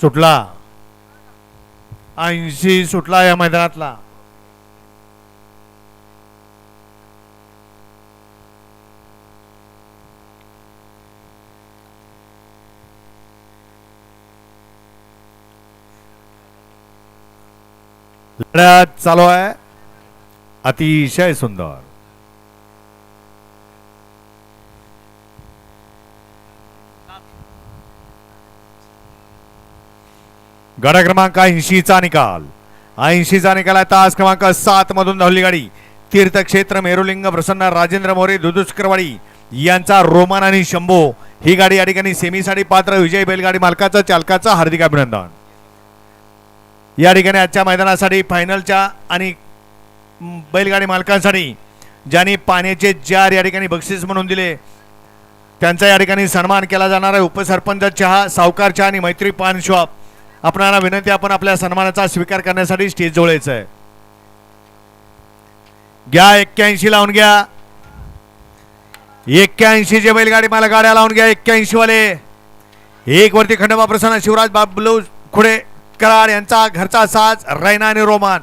सुटला. ऐंशी सुटला या मैदानातला. लढ्यात चालू आहे. अतिशय सुंदर. गड क्रमांक ऐंशीचा निकाल. ऐंशीचा निकाल आहे तास क्रमांक सात मधून धावली गाडी. तीर्थक्षेत्र मेरुलिंग प्रसन्न राजेंद्र मोरे दुदुष्करवाडी यांचा रोमान आणि शंभो. ही गाडी या ठिकाणी सेमीसाठी पात्र. विजय बैलगाडी मालकाचं चालकाचं हार्दिक अभिनंदन. या ठिकाणी आजच्या मैदानासाठी फायनलच्या आणि बैलगाडी मालकांसाठी ज्यांनी पाण्याचे जार या ठिकाणी बक्षीस म्हणून दिले त्यांचा या ठिकाणी सन्मान केला जाणार आहे. उपसरपंच चहा सावकार चहा आणि मैत्री पान शॉप. आपणाला विनंती आपण आपल्या सन्मानाचा स्वीकार करण्यासाठी स्टेज जवळ आहे. घ्या एक्क्याऐंशी लावून घ्या. एक्क्याऐंशी जे बैलगाडी मला गाड्या लावून घ्या एक्क्याऐंशी वाले एक वरती खंडोबा प्रसन्न शिवराज बाबलू खुडे कराड यांचा घरचा साज रैना आणि रोमान.